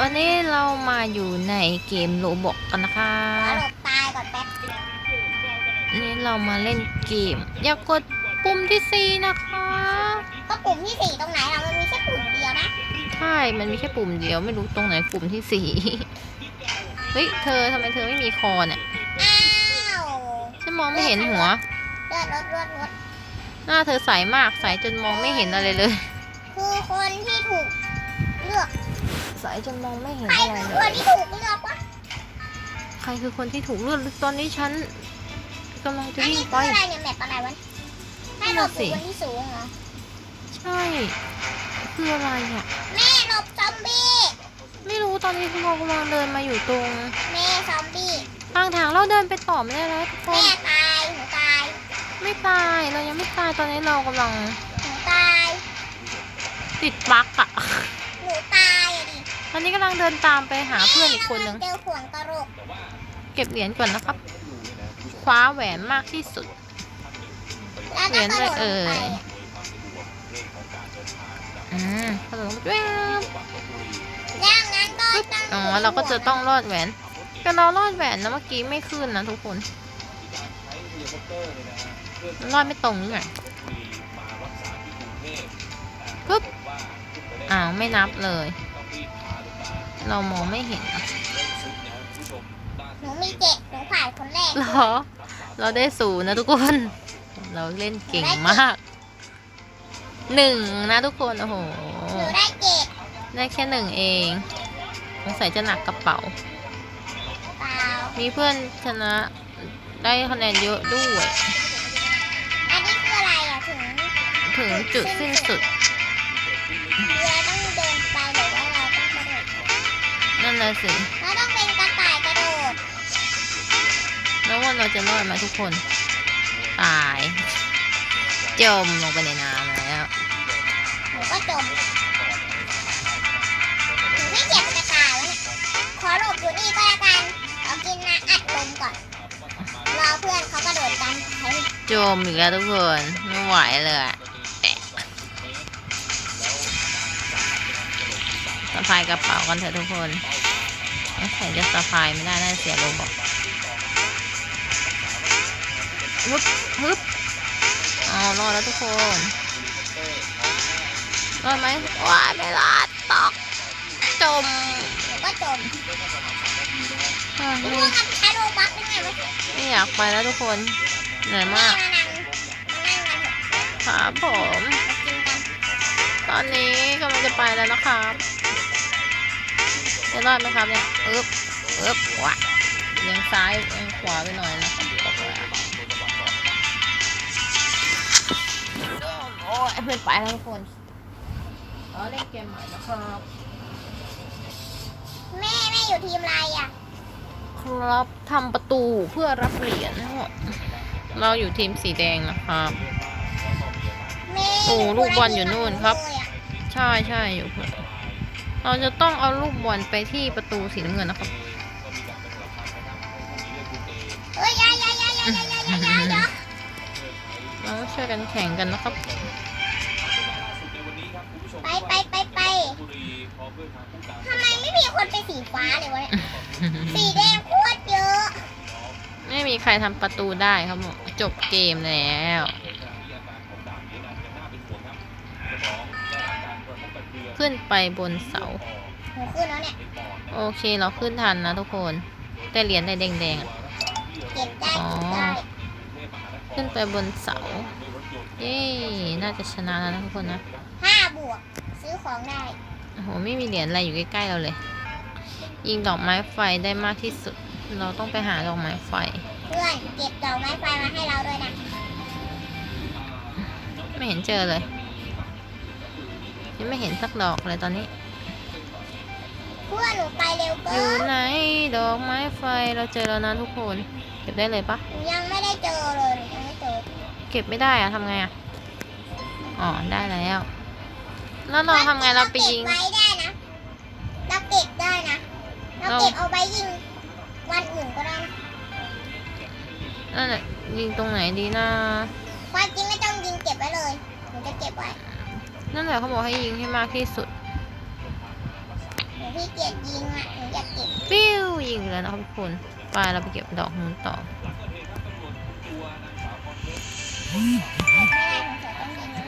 วันนี้เรามาอยู่ในเกมโลบอกกันนะคะขอหลบตายก่อนแป๊บนี่เรามาเล่นเกม อย่ากดปุ่มที่4นะคะ ก็ปุ่มที่สี่ตรงไหนเรามันมีแค่ปุ่มเดียวนะ ใช่ มันมีแค่ปุ่มเดียวไม่รู้ตรงไหนปุ่มที่สี่เฮ้ยเธอทำไมเธอไม่มีคอเนี่ยอ้าวฉันมองไม่เห็นหัวเลือดรถรถรถหน้าเธอใสมากใสจนมองไม่เห็นอะไรเลย คือคนที่ถูกเลือก ใสจนมองไม่เห็นใครอะไรคือเลคนยที่ถูกเลือกวะใครคือคนที่ถูกเลือกตอนนี้ฉันกำลังจะอันวิ่นี้งคืไปออะไรเนี่ยแมปอะไรวะให้หลบอยู่บนที่สูงเหรอ ใช่ คืออะไรอะแม่หลบซอมบี้ไม่รู้ตอนนี้เรากำลังเดินมาอยู่ตรงแม่ซอมบี้ทางทางเราเดินไปต่อไม่ได้แล้วทุกคแม่นตายหนูตายไม่ตายเรายังไม่ตายตอนนี้เรากำลังหนูตายติดปลั๊กอะ อนนี้กำลังเดินตามไปหาเพื่อนอีกคนนึงเจอห่วงกระโหลกเก็บเหรียญก่อนนะครับ คว้าแหวนมากที่สุดแล้วก็กระโดดลงไปอะอืมกระโดดลงไปแวบแล้วงั้นก็ต้องอ๋อเราก็จะต้องรอดแหวนแต่เรารอดแหวนนะเมื่อกี้ไม่ขึ้นนะทุกคนรอดไม่ตรงนี่ไงปึ๊บอ้าวไม่นับเลย เรามองไม่เห็นอะหนูมีเจ็ดหนูผ่านคนแรกเหรอ เราได้ศูนย์นะทุกคน เราเล่นเก่งมากหนึ่งนะทุกคนโอ้โหหนูได้เจ็ดได้แค่หนึ่งเองสงสัยจะหนักกระเป๋า เปล่ามีเพื่อนชนะได้คะแนนเยอะด้วย อันนี้คืออะไรอะถึง ถึงจุดสิ้นสุด นั่นแหละสิ เราต้องเป็นกระต่ายกระโดด แล้ววันเราจะรอดไหมทุกคน ตาย จมลงไปในน้ำแล้ว หนูก็จมหนูไม่เก็บกระต่ายวะเนี่ยขอหลบอยู่นี่ก็แล้วกันเอากินน้ำอัดลมก่อน รอเพื่อนเขากระโดดกันไปจมอีกแล้วทุกคน ไม่ไหวเลยอะแอะะพายกระเป๋ากันเถอะทุกคนสงสัยจะสะพายไม่ได้น่าจะเสียโลบอกฮึบฮึบอ๋อรอดแล้วทุกคนรอดไหมว้ายไม่รอดตกจมหนูก็จมอะหนูไม่ว่ากันใช้โลบักได้ไงวะไม่อยากไปแล้วทุกคนเหนื่อยแม่มากมานั่งมานั่งกันเถอะครับผมมากินกันตอนนี้กำลังจะไปแล้วนะครับ จะรอดไหมครับเนี่ยอึ๊บอึ๊บวะเลี้ยงซ้ายเลี้ยงขวาไปหน่อยนะครับตกแล้วโอ้ยเพื่อนไปแล้วทุกคนเราเล่นเกมใหม่นะครับแม่แม่อยู่ทีมอะไรอะ ครับทำประตูเพื่อรับเหรียญนะครับเราอยู่ทีมสีแดงนะครับแม่โอ้ลูกบอลอยู่นู่นครับเลยอะใช่ใช่อยู่ เราจะต้องเอาลูกบอลไปที่ประตูสีน้ำเงินนะครับเอ้ยอยาอยาอยาอยาอยาอยาอยาอยายาเราต้องช่วยกันแข่งกันนะครับ ไปไปไปไปทำไมไม่มีคนเป็นสีฟ้าเลยวะเนี่ยสีแดงโคตรเยอะ ไม่มีใครทำประตูได้ครับจบเกมแล้ว ขึ้นไปบนเสา หนูขึ้นแล้วเนี่ยโอเคเราขึ้นทันนะทุกคนแต่เหรียญได้แดงๆอะเก็บได้อ๋อเก็บได้ขึ้นไปบนเสา เย้น่าจะชนะแล้วนะทุกคนนะห้าบวก ซื้อของได้ โอ้โหไม่มีเหรียญอะไรอยู่ใกล้ๆเราเลย ยิงดอกไม้ไฟได้มากที่สุด เราต้องไปหาดอกไม้ไฟ เพื่อน เก็บดอกไม้ไฟมาให้เราด้วยนะ ไม่เห็นเจอเลย ยังไม่เห็นสักดอกเลยตอนนี้ เพื่อนหนูไปเร็วเกิอยู่นไหนดอกไม้ไฟเราเจอแล้วนะทุกคน เก็บได้เลยปะหนูยังไม่ได้เจอเลยหนูยังไม่เจอเก็บไม่ได้อะทำไงอะอ๋อได้แล้ว แล้วเราทำไงเราไปยิงเก็บไว้ได้นะเราเก็บได้นะเราเราเก็บเอาไว้ยิงวันอื่นก็ได้นะนั่นแหละยิงตรงไหนดีนะความจริงไม่ต้องยิงเก็บไว้เลยหนูจะเก็บไว้ นั่นแหละเขาบอกให้ยิงให้มากที่สุดหนูพี่เกียจยิงอะหนูอยากเก็บปิ้วยิงแล้วนะครับทุกคนไปเราไปเก็บดอกนู้นต่อเก็บไม่ได้สงสัยต้องยิงนะ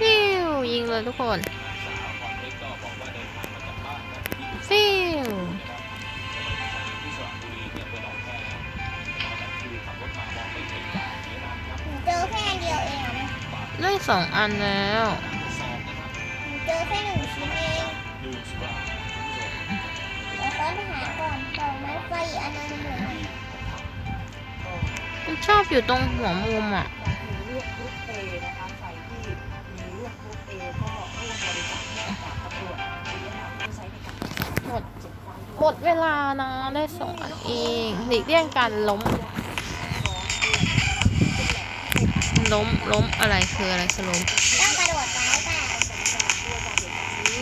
ปิ้วยิงเลยทุกคนปิ้ว ได้สองอันแล้วหนูเจอแค่หนึ่งชิ้นเองเดี๋ยวค้นหาก่อนต่อไม้ไฟอีกอันนึงมันอยู่ไหนมันชอบอยู่ตรงหัวมุมอะมีลวกกรุ๊ปเอนะคะใครที่มีลวกกรุ๊ปเอก็ร่วมบริจาคเลือดกับตำรวจหรือว่าผู้ใช้ในการรักษาหมดเจ็บความหมดเวลานะได้สองอันเองหลีกเลี่ยงการล้ม ล้มล้มอะไรคืออะไรคือล้มต้องกระโดดซ้ายเปล่า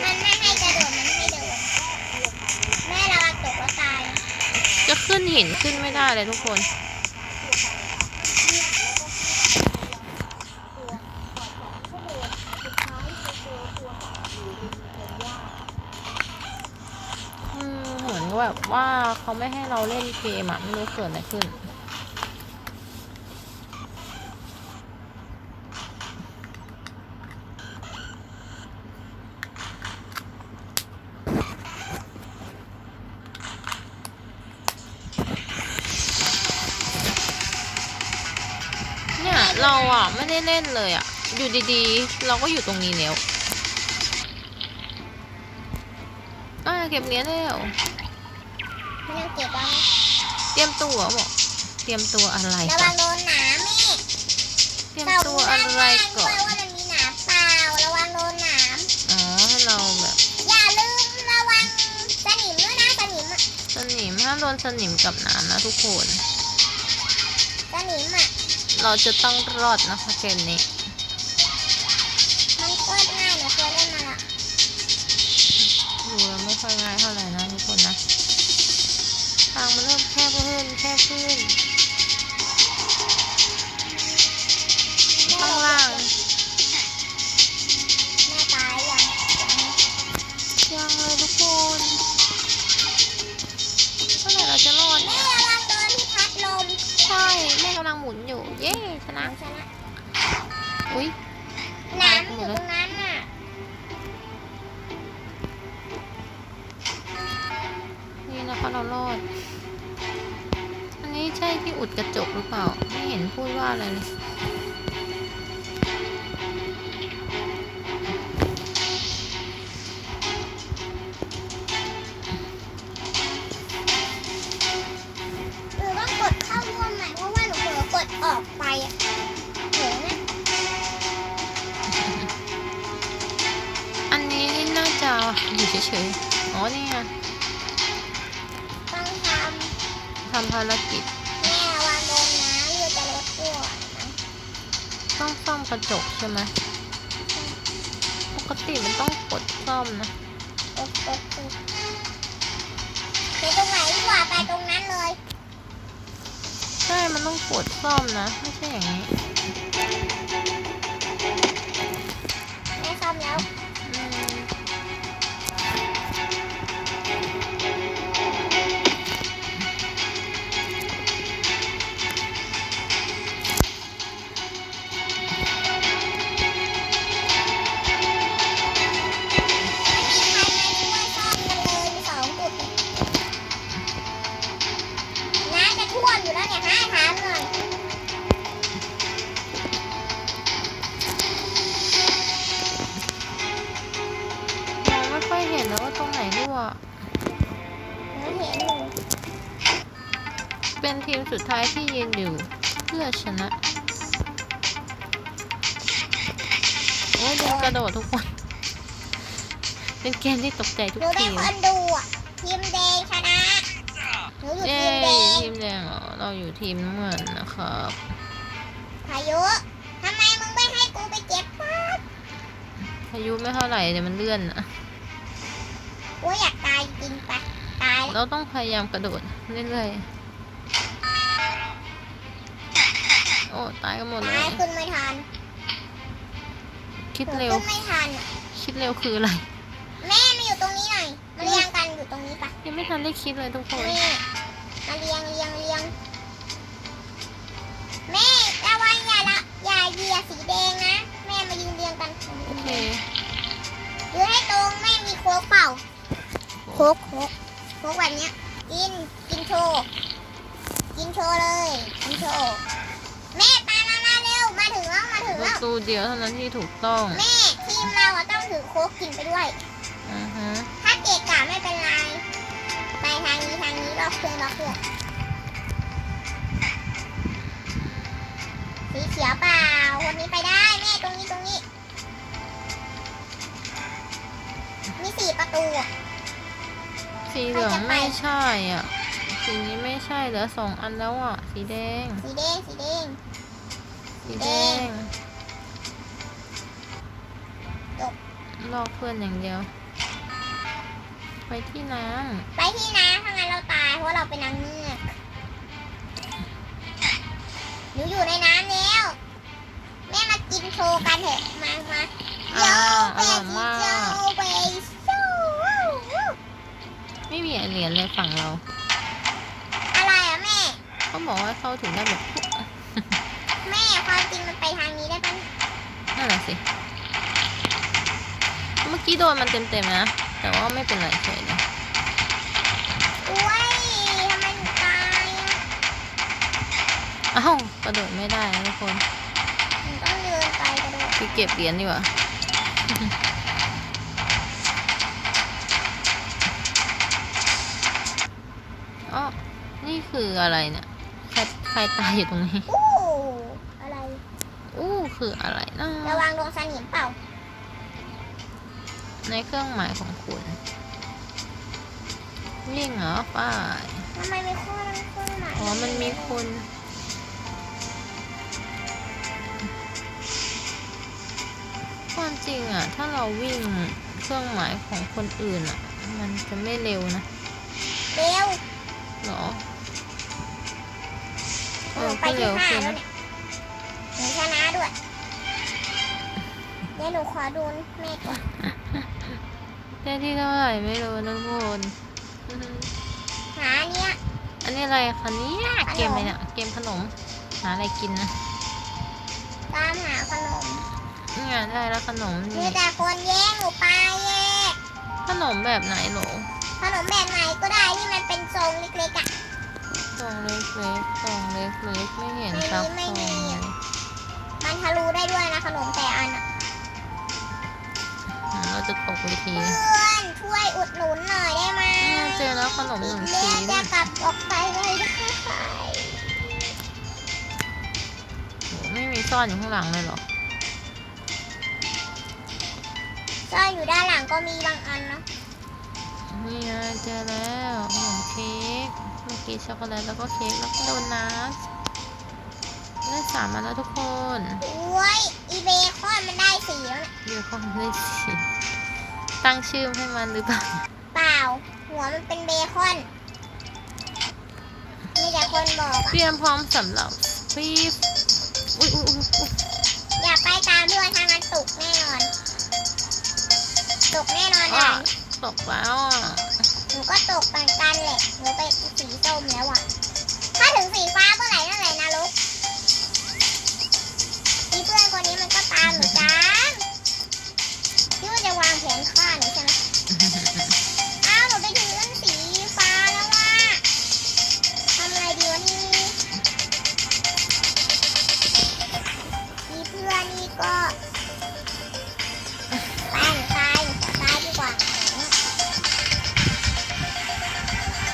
มันไม่ให้กระโดดมันให้เดินแม่ระวังตกแล้วตายจะขึ้นหินขึ้นไม่ได้เลยทุกคนเหมือนแบบว่าเขาไม่ให้เราเล่นเกมอะไม่รู้เกิดอะไรขึ้น ไม่ได้เล่นเลยอะอยู่ดีๆ เราก็อยู่ตรงนี้แล้วอ่าเก็บเหรียญแล้วมันยังเก็บแล้วนะเตรียมตัวบอกเตรียมตัวอะไรระก่วัองนโดนหนามแม่เตรียมตัวอะไรก่อนเาดูด้านล่างด้วยว่ามันมีหนามเปล่าระวังโดนหนามอ๋อให้เราแบบอย่าลืมระวังสนิมด้วยนะสนิมอะสนิมห้ามโดนสนิมกับน้ำนะทุกคนสนิมอะ เราจะต้องรอดนะคะเกมนี้มันโคตรง่ายหนูเคยเล่นมาละดูแล้วไม่ค่อยง่ายเท่าไหร่นะทุกคนนะทางมันเริ่มแคบขึ้นแคบขึ้น ย้ชหนะนูชนะอุ้ยหนามอยู่ตรงนั้นน่ะนี่นะคะเรารอด อันนี้ใช่ที่อุดกระจกหรือเปล่า ไม่เห็นพูดว่าอะไรเลย ต้องซ่อมกระจกใช่ไหมปกติมันต้องกดซ่อมนะกดกดกดไปตรงไหนดีกว่าไปตรงนั้นเลย ใช่ มันต้องกดซ่อมนะ ไม่ใช่อย่างนี้แม่ซ่อมแล้ว องไม่ค่อยเห็นแล้วว่าตรงไหนรั่วหนูเห็นอยู่เป็นทีมสุดท้ายที่ยืนอยู่ เพื่อชนะ โอ้ยโดนกระโดดทุกคน เป็นเกมที่ตกใจทุหกนูได้ทีมคนดูอะทีมแดงชนะหนูอยู่เย้ทีมแดงทีมแดงเหรอเราอยู่ทีมน้ำเงินนะครับ พายุทำไมมึงไม่ให้กูไปเก็บปั๊บพายุไม่เท่าไหร่แต่มันเลื่อนอะ กูอยากตายจริงปะตายแล้วเราต้องพยายามกระโดดเรื่อยๆ โอ้ตายกันหมดเลตายย ขึ้นไม่ทันคิดหนูเร็ว ขึ้นไม่ทันอะคิดเร็วคืออะไร แม่มาอยู่ตรงนี้หน่อยมาเรียงกันอยู่ตรงนี้ปะยังไม่ทันได้คิดเลยทุกคน แม่ ค้กโค้กโค้กแบบเนี้ย กิน กินโชว์ กินโชว์เลย กินโชว์ แม่ตามมามาเร็ว มาถึงแล้ว มาถึงปแล้ระวตูเดียวเท่านั้นที่ถูกต้องแม่ทีมเราอะต้องถือโค้กกินไปด้วย อือฮะถ้าเกะกะไม่เป็นไร ไปทางนี้ทางนี้รอบเพื่อนรอบเพื่อนสีเขียวเปล่า คนนี้ไปได้แม่ตรงนี้ตรงนี้ มีสี่ประตูอะ สีเหลืองไม่ใช่อะ สีนี้ไม่ใช่เหลือสองอันแล้วอะ สีแดง สีแดง สีแดง สีแดงจบลอกเพื่อนอย่างเดียว ไปที่น้ไปที่น้ำถ้างั้นเราตายเพราะเราเป็นนางเงือกหนูอยู่ในน้ำแล้ว แม่มากินโชว์กันเถอะ มามาำโยอ่าอเบร่อยสมาโยกเบสโย ไม่มีเหรียญเลยฝั่งเรา อะไรอะแม่ เขาบอกว่าเข้าถึงได้แบบแม่ความจริงมันไปทางนี้ได้ปะนั่นแหละสิ เมื่อกี้โดนมันเต็มๆนะ แต่ว่าไม่เป็นไรเฉยเลยอุ้ยทำไมหนูตายอะอ้าวกระโดดไม่ได้นะทุกคนหนูต้องเดินไปกระโดด ไปเก็บเหรียญดีกว่า อ๋อนี่คืออะไรเนี่ยใครใครตายอยู่ตรงนี้ อู้อะไร อู้คืออะไรนะระวังโดนสนิมเปล่า ในเครื่องหมายของคุณวิ่งเหรอป้ายทำไมไม่ข้อนั้นข้อหมายอ๋อมันมีคนความจริงอะ ถ้าเราวิ่งเครื่องหมายของคนอื่นอะ มันจะไม่เร็วนะ เร็ว หรอเอหนูอไปก็ที่เร็วห้าขึ้นแล้วนะเนี่ยหนูชนะด้วยเดี๋ยวหนูขอดูแม่ก่อนได้ที่เท่าไหร่ไม่รู้นะทุกคนหาเนี่ยอันนี้อะไรคะเนี่ยขนมเกมอะไรเนี่ยเกมขนม หาอะไรกินนะตามหาขนมเนี่ยได้แล้วขนมมีนี่แต่คนแย่งหนูไปแย่ขนมแบบไหนหรอ ขนมแบบไหนก็ได้ที่มันเป็นทรงเล็กๆอะซองเล็กๆซองเล็กๆไม่เห็นไม่มีสักไม่ซองมีเลอะยมันทะลุได้ด้วยนะขนมแต่อันอะอืมเราจะตกเวทีเพื่อนช่วยอุดหนุนหน่อยได้ไหมเนี่ยเจอแล้วขนมหนึ่งแม่ชิ้นจะกลับออกไปเลยได้ค่ะโหไม่มีซ่อนอยู่ข้างหลังเลยเหรอ ซ่อนอยู่ด้านหลังก็มีบางอันนะ นี่ไงเจอแล้วขนมเค้กเมื่อกี้ช็อกโกแลตแล้วก็เค้กแล้วก็โดนัทได้สามมาแล้วทุกคนโอ้ยอีเบคอนมันได้สีแล้วเนี่ยเดี๋ยวเขาได้สิตั้งชื่อให้มันหรือเปล่าเปล่า หัวมันเป็นเบคอนมีแต่คนบอกอะเตรียมพร้อมสำหรับฟีฟอุ้ยอุ้ยอุ้ยอุ๊ยอย่าไปตามด้วยทางนั้นตกแน่นอนตกแน่นอนเลอะย ตกแล้วอะหนูก็ตกเหมือนกันแหละ หนูไปสีส้มแล้วอะ ถ้าถึงสีฟ้าเมื่อไหร่นั่นแหละนรกมีเพื่อนคนนี้มันก็ตามหนูจังพี่ว่าจะวางแผนฆ่าหนูใช่ไหม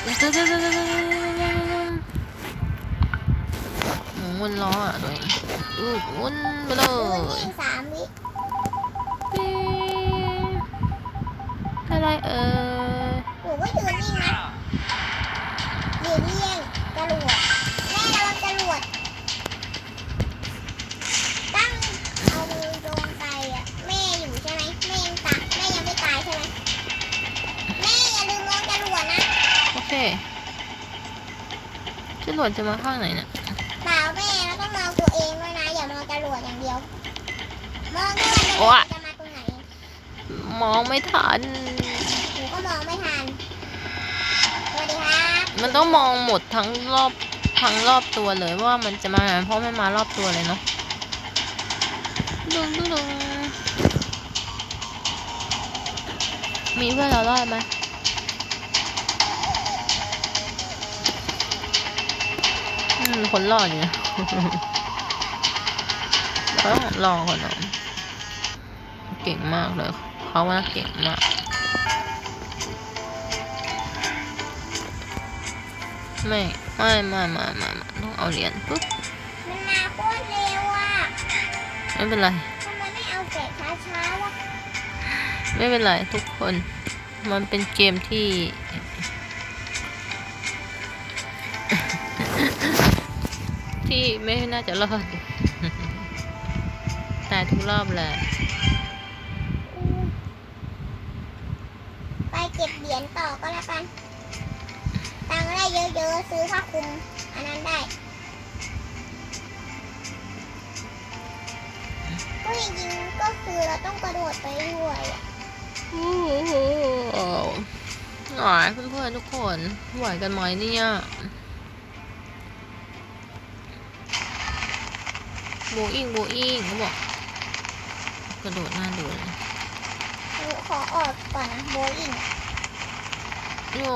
หมุนวนล้ออะตัวเองอู้วนไปเลดูยนี่สามวิอะไรเออหนูก็ยืนนิ่งนะยืนเลี่ยงกรวดแจรวดจะมาข้างไหนเนี่ยเปล่าแม่เราต้องมองตัวเองด้วยนะ อย่ามองจรวดอย่างเดียว มองด้วยว่าจรวดจะมาตรงไหน มองไม่ทันหนูก็มองไม่มันต้องมองหมดทั้งรอบทั้งรอบตัวเลยว่ามันจะมาไหนเพราะมันมารอบตัวเลยเนาะดุงดุงดุงมีเพื่อนเรารอดไหม อืมคนรอดอยู่นะเราต้องรอคนเราเก่งมากเลย เขาว่าเก่งมากไม่ไม่ไม่ไม่ไม่ไม่ต้องเอาเหรียญปุ๊บมันมาโคตรเร็วอะไม่เป็นไรทำไมไม่เอาแกะช้าๆวะไม่เป็นไรทุกคน มันเป็นเกมที่ ที่ไม่น่าจะรอดแต่ทุกรอบแหละอืมไปเก็บเหรียญต่อก็แล้วกัน ตังค์ได้เยอะๆ ซื้อผ้าคลุม อันนั้นได้ก็จริงๆก็คือเราต้องกระโดดไปด้วยอะโอ้โหหวายเพื่อนๆทุกคนไหวกันไหมเนี่ย บอิงโบอิงเขาบอกกระโดดหน้าดูเลยหนูขอออกก่อนนะโบอิงโอ้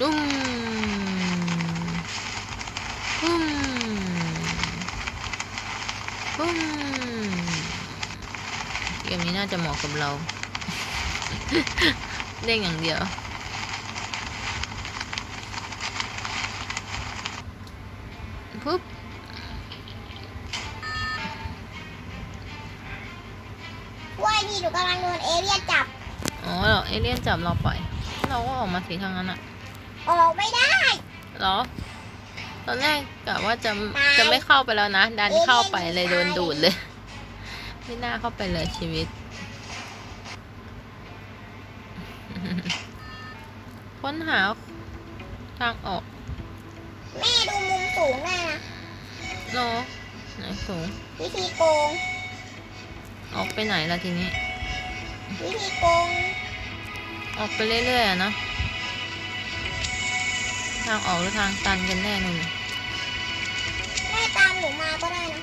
ดุมดุมดุมเกมนี้น่าจะเหมาะกับเราเด้งอย่างเดียวปุ๊บ กำลังโดนเอเลี่ยนจับ อ๋อเหรอเอเลี่ยนจับเราไปเราก็ออกมาสีทางนั้นอะออกไม่ได้เหรอ ตอนแรกกะว่าจะตายจะไม่เข้าไปแล้วนะ ดันเอ๊ะเข้าไปเลยตายโดนดูดเลย ไม่น่าเข้าไปเลยชีวิต ค้นหาทางออก แม่ดูมุมสูงได้นะเนาะไหนสูง วิธีโกงออกไปไหนล่ะทีนี้ วิธีโกงออกไปเรื่อยๆอะเนอะทางออกหรือทางตันกันแน่นู่นแม่ตามหนูมาก็ได้นะ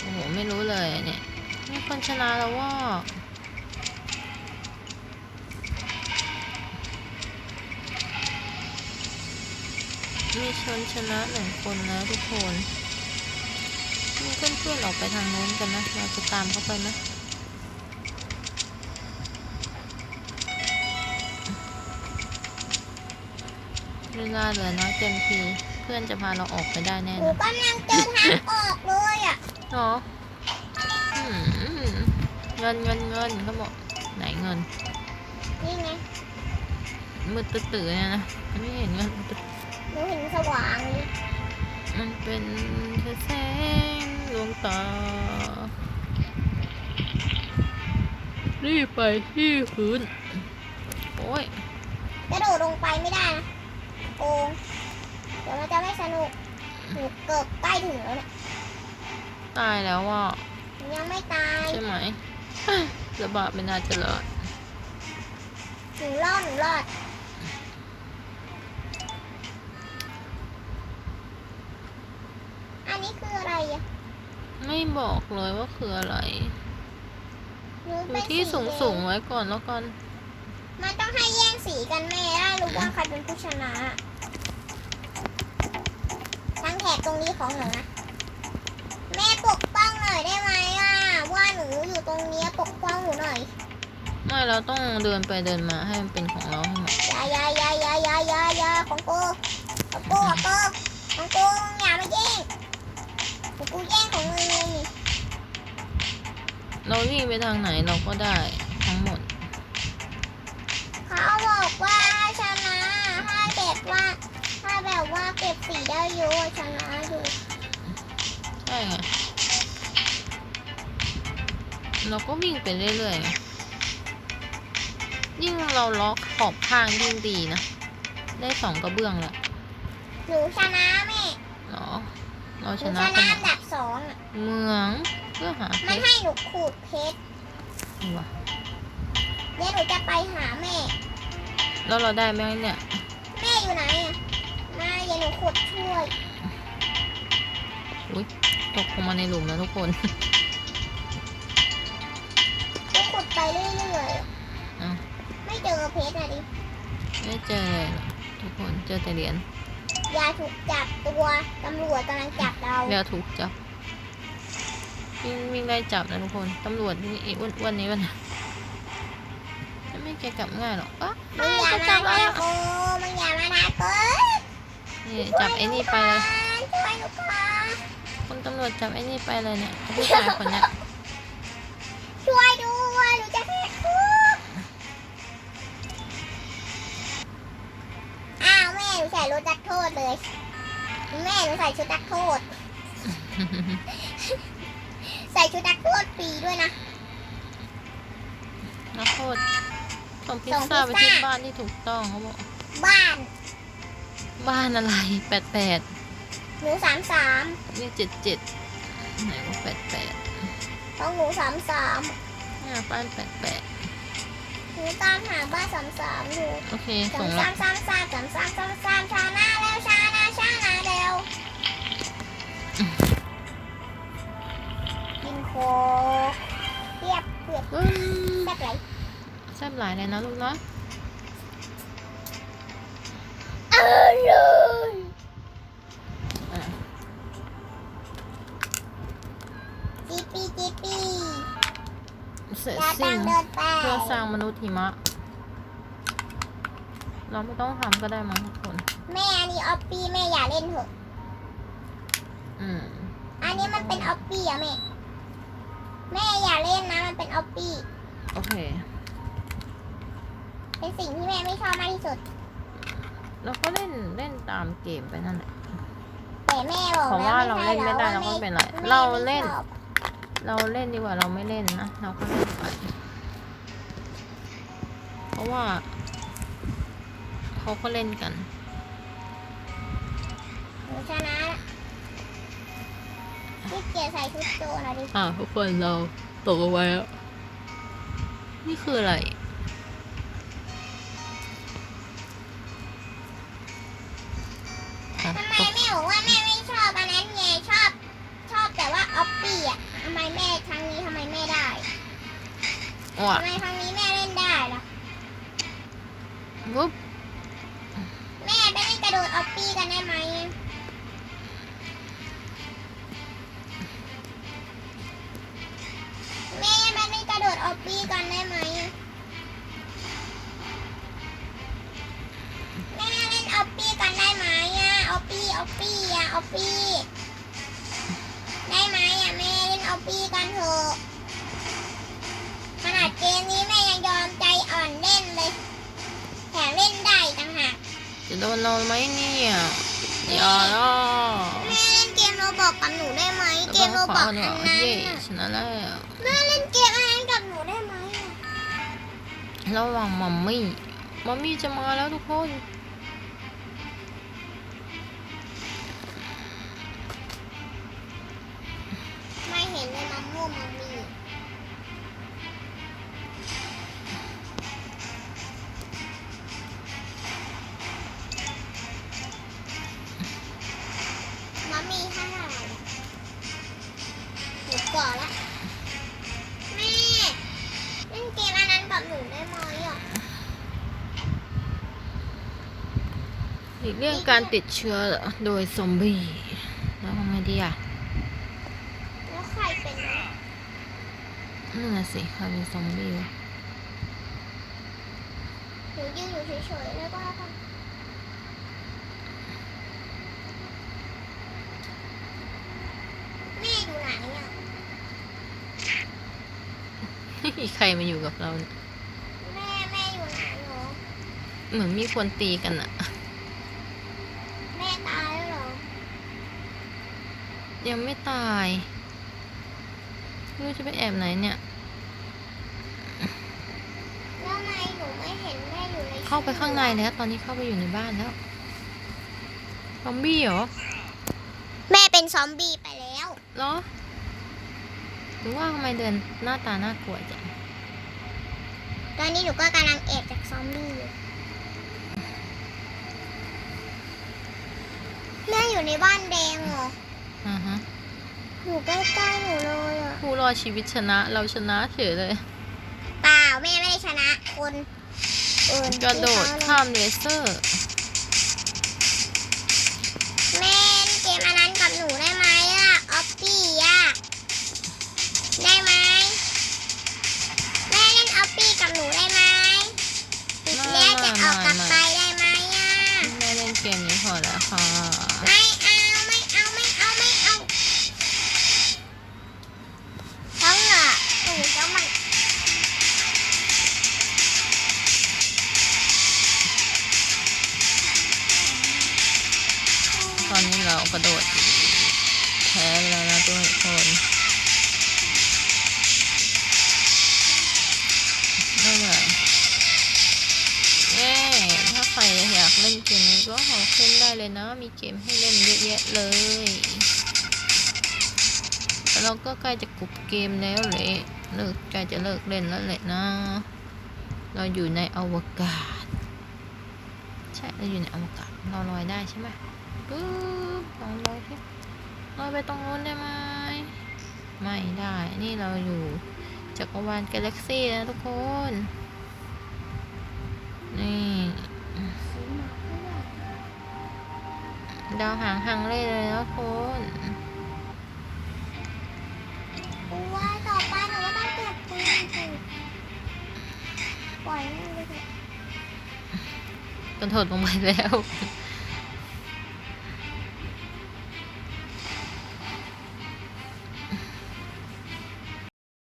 โอ้โหไม่รู้เลยอะเนี่ยมีคนชนะแล้วว่ามีชนชนะหนึ่งคนแล้วทุกคนมีเพื่อนๆออกไปทางโน้นกันนะ เราจะตามเข้าไปไหม ลาเหลือน้อยเต็มที เพื่อนจะพาเราออกไปได้แน่หนูนะกำลังเจอทางออกเลยอะเหรออืมเงินเงินเงินเขาบอกไหนเงิน นี่ไงมืดตื่นๆเนี่ยนะไม่เห็นเงินหนูเห็นสว่างเลยมันเป็นแค่แสงดวงตา รีบไปที่พื้น โอ้ยกระโดดลงไปไม่ได้นะ โกงเดี๋ยวมันจะไม่สนุกหนูเกือบใกล้ถึงแล้วเนี่ยตายแล้วอะหนูยังไม่ตายใช่ไหมระบาดไม่น่าจะรอดหนูรอดหนูรอดอันนี้คืออะไรอะ ไม่บอกเลยว่าคืออะไรหนูดูเป็นที่สีสูงแดสูงๆไว้ก่อนแล้วกัน มันต้องให้แย่งสีกันแม่ได้รู้ว่าใครเป็นผู้ชนะ ทั้งแถบตรงนี้ของหนูนะ แม่ปกป้องหน่อยได้ไหมอะ ว่าหนูอยู่ตรงเนี้ยปกป้องหนูหน่อยไม่เราต้องเดินไปเดินมาให้มันเป็นของเราให้หมดอยาอยาอยาอยาอยาอยาอยาของกูของกูของกูของกูอย่ามาแย่งของกูแย่งของมึงเลยนี่เราวิ่งไปทางไหนเราก็ได้ทั้งหมด ก็บสีได้เยอะชนะอยู่ใช่ไงเราก็วิ่งไปเรื่อยๆไงยิ่งเราล็อกขอบข้างยิ่งดีนะ ได้สองกระเบื้องแล้วหนูชนะแม่เนาะเราหชนูนะชไปนะไหนอันดับสองอะเมืองเพื่อหาเพมันชรให้หนูขูดเพชรว่ะเดี๋ยวหนูจะไปหาแม่อแล้วเราได้ไหมเนี่ย นูขุดช่วยอุ้ยตกลงมาในหลุมแล้วทุกคนหนูขุดไปเรื่อยอ้าวๆ ไม่เจอเพชรอะดิ ไม่เจอเลยเหรอทุกคนเจอแต่เหรียญยาถูกจับตัว ตำรวจกำลังจับเราเรือถูกจับวิ่งวิ่งไล่จับนะทุกคนตำรวจนี่ไอ้อ้วนๆนี้มันจะไม่แกจับง่ายหรอกปะมึงอย่าจะมาจับแล้วทาโกมึงอย่ามาทาโก นี่จับไอ้นี่ไปเลยช่วยหนูก่อนคนตำรวจจับไอ้นี่ไปเลยเนี่ยผู้ชายคนเนี้ยช่วยด้วยหนูจะแหกคุกอ้าวแม่หนูใส่รถจักโทษเลย แม่หนูใส่ชุดนักโทษ ใส่ชุดนักโทษฟรีด้วยนะนักโทษส่งพิซส่งซ่าไปพิซซ่าที่บ้านที่ถูกต้องเขาบอก บ้าน บ้านอะไรแปดแปดหนูสามสามนี่เจ็ดเจ็ดไหนว่าแปดแปดต้องหนูสามสามเนี่ยบ้านแปดแปดหนูตามหาบ้านสามสามอยู่โอเคสาส่มงสาละมสามสามสามสามสามสามชาหน้าเร็วชาหน้าชาหน้าเร็วกินโคกเทียบเทียบอืมแซ่บไหล แซ่บหลายเลยนะลูกเนาะ เออเลยอะจีปีจีปีเสร็จอย่าสิ้ตั้นงเดินไปเพื่อสร้างมนุษย์หิมะ เราไม่ต้องทำก็ได้มั้งทุกคน แม่อันนี้ออปปี้แม่อย่าเล่นเถอะอืมอันนี้มันเป็นออปปี้อะแม่ แม่อย่าเล่นนะมันเป็นออปปี้โอเค เป็นสิ่งที่แม่ไม่ชอบมากที่สุด เราก็เล่นเล่นตามเกมไปนั่นแหละ แต่แม่บอกเพราะแล้วว่าเราเล่นไม่ได้ใช่หเราก็อไม่เป็นไรแม่เราไม่เล่นชอบเราเล่นดีกว่าเราไม่เล่นนะเราก็เล่นไปเพราะว่าเขาก็เล่นกันหนูชนะละพี่เกียจใส่ชุดโจรนะดิอ่าทุกคนเราตกเอาไว้แล้วนี่คืออะไร ว่ะทำไมครั้งนี้แม่เล่นได้ล่ะวุ๊บแม่ไปเล่นกระโดดออปปี้กันได้ไหมแม่ไปเล่นกระโดดออปปี้กันได้ไหมแม่เล่นออปปี้กันได้ไหมอะออปปี้ออปปี้อะออปปี้ได้ไหมอะแม่เล่นออปปี้กันเถอะขนาด เกมนี้แม่ยังยอมใจอ่อนเล่นเลยแถมเล่นได้อีกต่างหากจะโดนเราไหมเนี่ยอย่าล้อแม่เล่นเกมโรบอกกับหนูได้ไหมเกมโรแล้วบอกขอันเนี่นั้ยนเย่น่ะชนะแล้วแม่เล่นเกมอันนั้นกับหนูได้ไหมอะระวังมัมมี่มัมมี่จะมาแล้วทุกคน หลีกเลี่ยงการติดเชื้อโดยซอมบี้แล้วทำไงดีอะแล้วใครเป็นนะนั่นน่ะสิใครเป็นซอมบี้วะหนูยืนอยู่เฉยๆแล้วก็แล้วกันแม่อยู่ไหนอะใครมาอยู่กับเราเนี่ยแม่แม่อยู่ไหนหรอเหมือนมีคนตีกันอะ ยังไม่ตายไม่รู้จะไปแอบไหนเนี่ย แล้วไงหนูไม่เห็นแม่อยู่ในเข้าไปข้างในแล้ว ตอนนี้เข้าไปอยู่ในบ้านแล้ว ซอมบี้เหรอแม่เป็นซอมบี้ไปแล้วเหรอ หรือว่าทำไมเดินหน้าตาน่ากลัวจัง ตอนนี้หนูก็กำลังแอบจากซอมบี้อยู่แม่อยู่ในบ้านแดงเหรอ อยู่ใกล้ๆหนูเลยอะผู้รอดชีวิตชนะ เราชนะเฉยเลย เปล่าแม่ไม่ได้ชนะคนอื่นกระโดดที่เขาข้ามเลเซอร์ แม่เล่นเกมอันนั้นกับหนูได้ไหมอะออฟฟี่อะได้ไหม เกมนี้ก็ขอเล่นได้เลยนะ มีเกมให้เล่นเยอะแยะเลย เราก็ใกล้จะกลุบเกมแล้วเลยเลิกใกล้จะเลิกเล่นแล้วแหละนะ เราอยู่ในอวกาศ ใช่เราอยู่ในอวกาศ เราลอยได้ใช่ไหมปึ๊บลองลอยสิลอยไปตรงนู้นได้ไหมไม่ได้ นี่เราอยู่จักรวาลกาแล็กซี่นะทุกคน นี่ ดาวหางหางเล่เลยนะทุกคนกูว่าต่อไปหนูก็ต้องเก็บปืนสิปล่อยมันไปเถอะกระโดดลงไปแล้ว